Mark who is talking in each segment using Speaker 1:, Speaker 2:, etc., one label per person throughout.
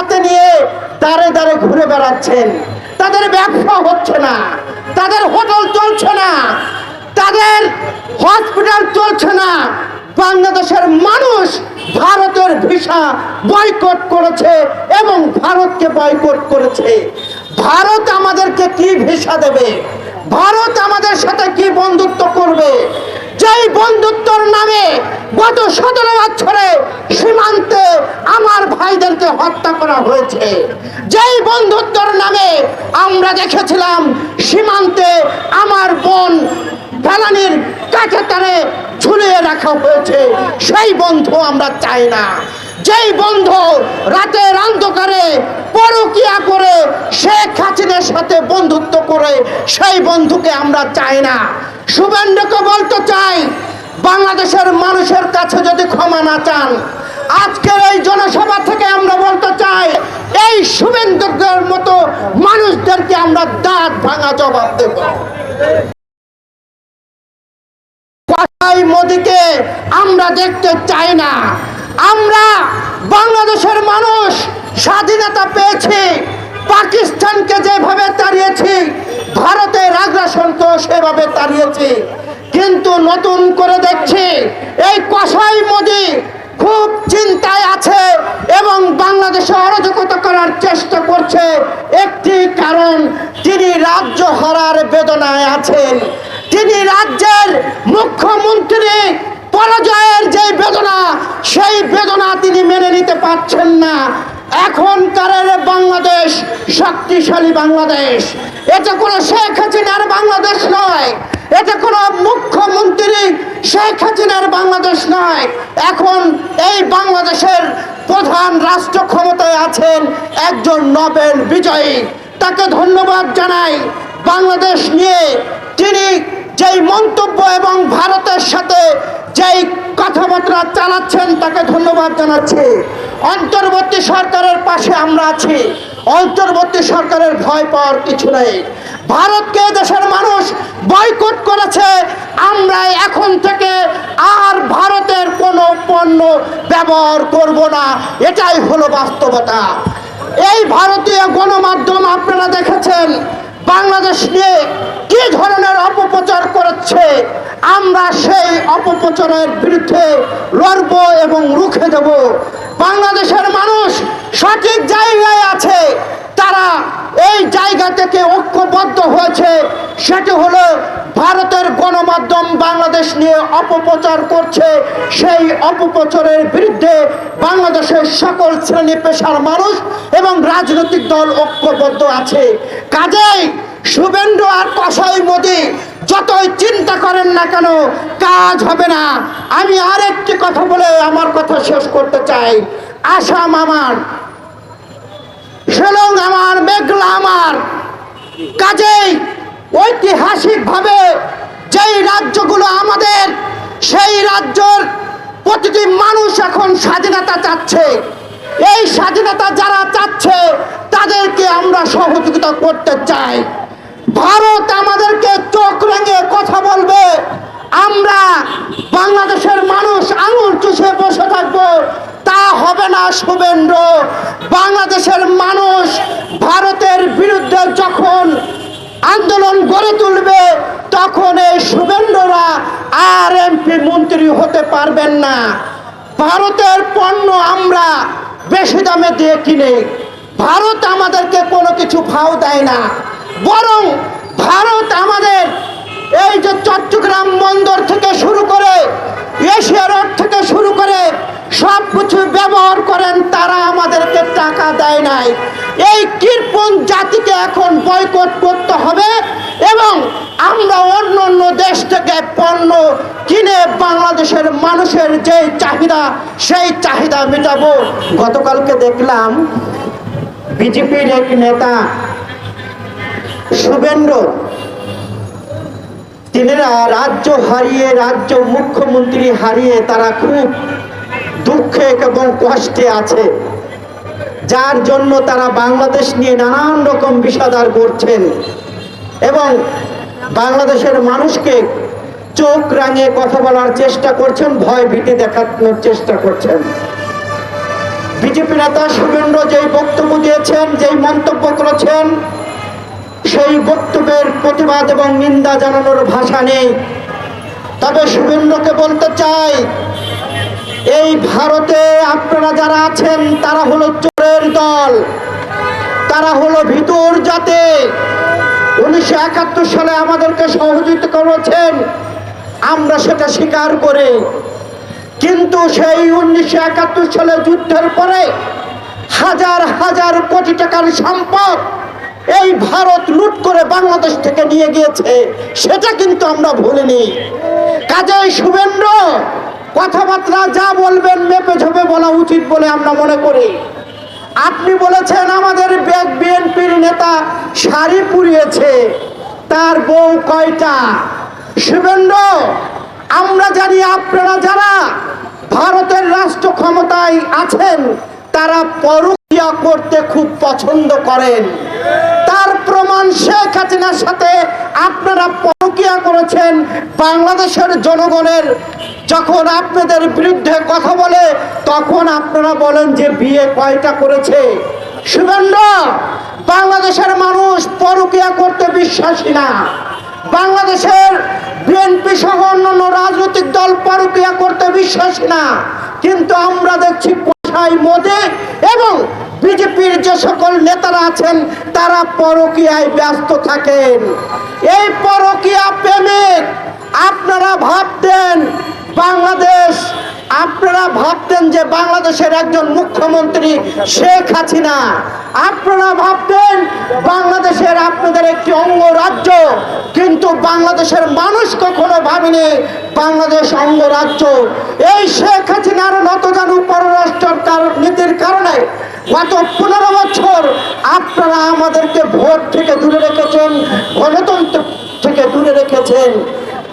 Speaker 1: হাতে নিয়ে দাঁড়ে দাঁড়ে ঘুরে বেড়াচ্ছেন। তাদের ব্যবসা হচ্ছে না, তাদের হোটেল চলছে না, তাদের হসপিটাল চলছে না। বাংলাদেশের মানুষ ভারতের ভিসা বয়কট করেছে এবং ভারতকে বয়কট করেছে। ভারত আমাদেরকে কি ভিসা দেবে? ভারত আমাদের সাথে কি বন্ধুত্ব করবে? যেই বন্ধুত্বর নামে গত সতেরো বছরে সীমান্তে করা হয়েছে যেই বন্ধুত্বর নামে আমরা দেখেছিলাম সীমান্তে আমার বোন ফেলানির কাছে তারে ঝুলিয়ে রাখা হয়েছে। সেই বন্ধু আমরা চাই না। যেই বন্ধু রাতের অন্ধকারে পরকিয়া করে শেখ হাসিনার সাথে বন্ধুত্ব করে, সেই বন্ধুকে আমরা চাই না। শুভেন্দুকে বলতে চাই, বাংলাদেশের মানুষের কাছে যদি ক্ষমা না চান আজকের এই জনসভা থেকে আমরা বলতে চাই, এই শুভেন্দুদের মতো মানুষদেরকে আমরা দাঁত ভাঙা জবাব দেব। কথাই মোদিকে আমরা দেখতে চাই না। আমরা বাংলাদেশের মানুষ স্বাধীনতা পেয়েছি, পাকিস্তানকে যেভাবে তাড়িয়েছি, ভারতের আগ্রাসনকেও সেভাবে তাড়িয়েছি। কিন্তু নতুন করে দেখছি, এই কসাই মোদি খুব চিন্তায় আছে এবং বাংলাদেশে অরাজকতা করার চেষ্টা করছে। একটি কারণ তিনি রাজ্য হারার বেদনায় আছেন। তিনি রাজ্যের মুখ্যমন্ত্রী পরাজয়ের যে বেদনা, সেই বেদনা তিনি মেনে নিতে পারছেন না। এখনকার বাংলাদেশ, শক্তিশালী বাংলাদেশ। এটা কোনো শেখ হাসিনার বাংলাদেশ নয়। এটা কোনো মুখ্যমন্ত্রী শেখ হাসিনার বাংলাদেশ নয়। এখন এই বাংলাদেশের প্রধান রাষ্ট্র ক্ষমতায় আছেন একজন নোবেল বিজয়ী। তাকে ধন্যবাদ জানাই বাংলাদেশ নিয়ে। তিনি যেই মন্তব্য এবং ভারতের সাথে যেই কথাবার্তা চালাচ্ছেন, তাকে ধন্যবাদ জানাচ্ছি। অন্তর্বর্তী সরকারের পাশে আমরা আছি। অন্তর্বর্তী সরকারের ভয় পাওয়ার কিছু নেই। ভারতকে দেশের মানুষ বয়কট করেছে, আমরা এখন থেকে আর ভারতের কোনো পণ্য ব্যবহার করব না। এটাই হলো বাস্তবতা। এই ভারতীয় গণমাধ্যম আপনারা দেখেছেন, বাংলাদেশ নিয়ে কি ধরনের অপপ্রচার করেছে, আমরা সেই অপপ্রচারের বিরুদ্ধে লড়ব এবং রুখে দেব। বাংলাদেশের মানুষ সঠিক জায়গায় আছে এই জায়গা থেকে ঐক্যবদ্ধ হয়েছে। সেটি হলো ভারতের গণমাধ্যম বাংলাদেশ নিয়ে অপপ্রচার করছে। সেই অপপ্রচারের বিরুদ্ধে বাংলাদেশের সকল শ্রেণি পেশার মানুষ এবং রাজনৈতিক দল ঐক্যবদ্ধ আছে। কাজেই শুভেন্দু আর কসাই মোদী যতই চিন্তা করেন না কেন, কাজ হবে না। আমি আরেকটি কথা বলে আমার কথা শেষ করতে চাই। আসাম আমার। শিলং আমার, মেঘলা আমার। কাজেই ঐতিহাসিকভাবে যেই রাজ্যগুলো আমাদের, সেই রাজ্যর প্রতিটি মানুষ এখন স্বাধীনতা চাচ্ছে। এই স্বাধীনতা যারা চাচ্ছে, তাদেরকে আমরা সহযোগিতা করতে চাই। ভারত আমাদেরকে চোখ রেঙে কথা বলবে। আমরা বাংলাদেশের মানুষ আঙুল চুষে বসে থাকব। তা হবে না শুভেন্দ্র বাংলাদেশের মানুষ ভারতের বিরুদ্ধে যখন আন্দোলন গড়ে তুলবে, তখন এই শুভেন্দ্ররা আর এমপি মন্ত্রী হতে পারবেন না। ভারতের পণ্য আমরা বেশি দামে দিয়ে কিনে। ভারত আমাদেরকে কোনো কিছু ভাও দেয় না। বরং ভারত আমাদের এই যে চট্টগ্রাম বন্দর থেকে শুরু করে, এশিয়া রোড থেকে শুরু করে সব কিছু ব্যবহার করেন, তারা আমাদেরকে টাকা দেয় নাই। এই কৃপণ জাতিকে এখন বয়কট করতে হবে এবং আমরা অন্য অন্য দেশ থেকে পণ্য কিনে বাংলাদেশের মানুষের যে চাহিদা, সেই চাহিদা মেটাবো। গতকালকে দেখলাম বিজেপির এক নেতা শুভেন্দ্র তিনারা রাজ্য হারিয়ে রাজ্য মুখ্যমন্ত্রী হারিয়ে তারা খুব দুঃখে এবং কষ্টে আছে। যার জন্য তারা বাংলাদেশ নিয়ে নানান রকম বিষাদার করছেন। এবং বাংলাদেশের মানুষকে চোখ রাঙিয়ে কথা বলার চেষ্টা করছেন, ভয় ভীতি দেখানোর চেষ্টা করছেন। বিজেপি নেতা শুভেন্দ্র যেই বক্তব্য দিয়েছেন, যেই মন্তব্য করেছেন, সেই বক্তব্যের প্রতিবাদ এবং নিন্দা জানানোর ভাষা নেই। তবে শুভেন্দ্রকে বলতে চাই এই ভারতে আপনারা যারা আছেন, তারা হলো চোরের দল। তারা হলো ভিতর জাতে। উনিশশো একাত্তর সালে আমাদেরকে সহযোগিতা করেছেন। আমরা সেটা স্বীকার করে। কিন্তু সেই উনিশশো একাত্তর সালে যুদ্ধের পরে হাজার হাজার কোটি টাকার সম্পদ এই ভারত লুট করে বাংলাদেশ থেকে নিয়ে গিয়েছে। সেটা কিন্তু আমরা ভুলিনি। কাজেই শুভেন্দ্র কথাবার্তা যা বলবেন, মেপে ঝোপে বলা উচিত বলে আমরা মনে করি। আপনি বলেছেন আমাদের বিএনপির নেতা শাড়ি পুড়িয়েছে, তার বউ কয়টা? শুভেন্দ্র আমরা জানি আপনারা যারা ভারতের রাষ্ট্র ক্ষমতায় আছেন, তারা পরকিয়া করতে খুব পছন্দ করেন। তার প্রমাণ শেখ হাসিনার সাথে আপনারা পরকিয়া করেছেন বাংলাদেশের জনগণের যখন আপনাদের বিরুদ্ধে কথা বলে, তখন আপনারা বলেন যে বিয়ে কয়টা করেছে? শুভেন্দ্র বাংলাদেশের মানুষ পরকিয়া করতে বিশ্বাসী না। বাংলাদেশের বিএনপি সহ অন্যান্য রাজনৈতিক দল পরকিয়া করতে বিশ্বাসী না। কিন্তু আমরা দেখছি কোথায় মোদী এবং বিজেপির যে সকল নেতারা আছেন, তারা পরকিয়ায় ব্যস্ত থাকেন। এই পরকিয়া প্রেমিক, আপনারা ভাবতেন বাংলাদেশ, আপনারা ভাবতেন যে বাংলাদেশের একজন মুখ্যমন্ত্রী শেখ হাসিনা। আপনারা ভাবতেন বাংলাদেশের আপনাদের একটি অঙ্গরাজ্য কিন্তু বাংলাদেশের মানুষ কখনো ভাবেনি বাংলাদেশ অঙ্গরাজ্য এই শেখ হাসিনার নতজানু পররাষ্ট্র নীতির কারণে গত পনেরো বছর আপনারা আমাদেরকে ভোট থেকে দূরে রেখেছেন, গণতন্ত্র থেকে দূরে রেখেছেন।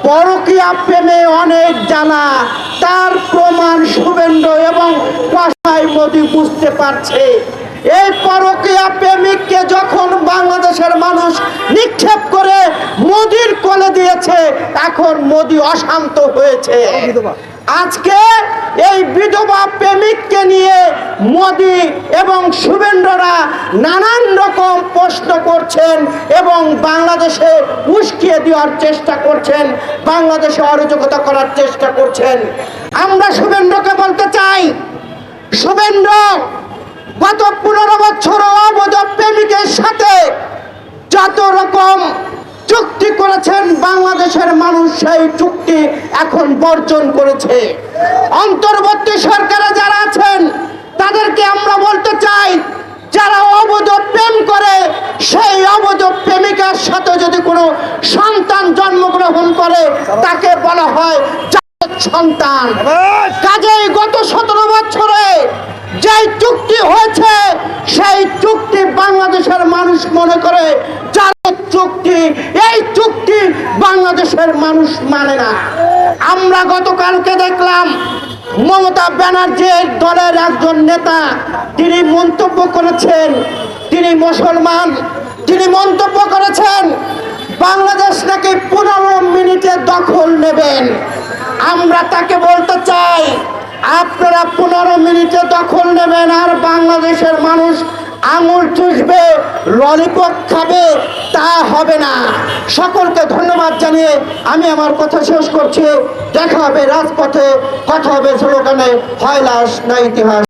Speaker 1: পরকিয়া প্রেমে অনেক জানা তার প্রমাণ শুভেন্দ্র এবং মোদী বুঝতে পারছে। এই পরকিয়া প্রেমিককে যখন বাংলাদেশের মানুষ নিক্ষেপ করে মোদির কোলে দিয়েছে, এখন মোদি অশান্ত হয়েছে। আজকে এই বিধবা প্রেমিককে নিয়ে মোদি এবং শুভেন্দ্ররা নানান রকম প্রশ্ন করছেন এবং বাংলাদেশে উস্কিয়ে দেওয়ার চেষ্টা করছেন, বাংলাদেশে অরাজকতা করার চেষ্টা করছেন। আমরা শুভেন্দ্রকে বলতে চাই, শুভেন্দ্র, গত পনেরো বছর অবৈধ প্রেমিকের সাথে যত রকম চুক্তি করেছেন, বাংলাদেশের মানুষ সেই চুক্তি এখন বর্জন করেছে। অন্তর্বর্তী সরকারে যারা আছেন, তাদেরকে আমরা বলতে চাই, যারা অবৈধ প্রেম করে, সেই অবৈধ প্রেমিকার সাথে যদি কোনো সন্তান জন্মগ্রহণ করে, তাকে বলা হয় সন্তান। কাজেই গত সতেরো বছরে যেই চুক্তি হয়েছে, সেই চুক্তি বাংলাদেশের মানুষ মনে করে জালের চুক্তি, এই চুক্তি বাংলাদেশের মানুষ মানে না। আমরা গতকালকে দেখলাম মমতা ব্যানার্জির দলের একজন নেতা, তিনি মন্তব্য করেছেন, তিনি মুসলমান, তিনি মন্তব্য করেছেন, বাংলাদেশ নাকি পনেরো মিনিটে দখল নেবেন। আমরা তাকে বলতে চাই, আপনারা পনেরো মিনিটে দখল নেবেন আর বাংলাদেশের মানুষ আঙুল চুষবে ললিপপ খাবে, তা হবে না। সকলকে ধন্যবাদ জানিয়ে আমি আমার কথা শেষ করছি। দেখা হবে রাজপথে, কথা হবে স্লোগানে, হয় লাশ না ইতিহাস।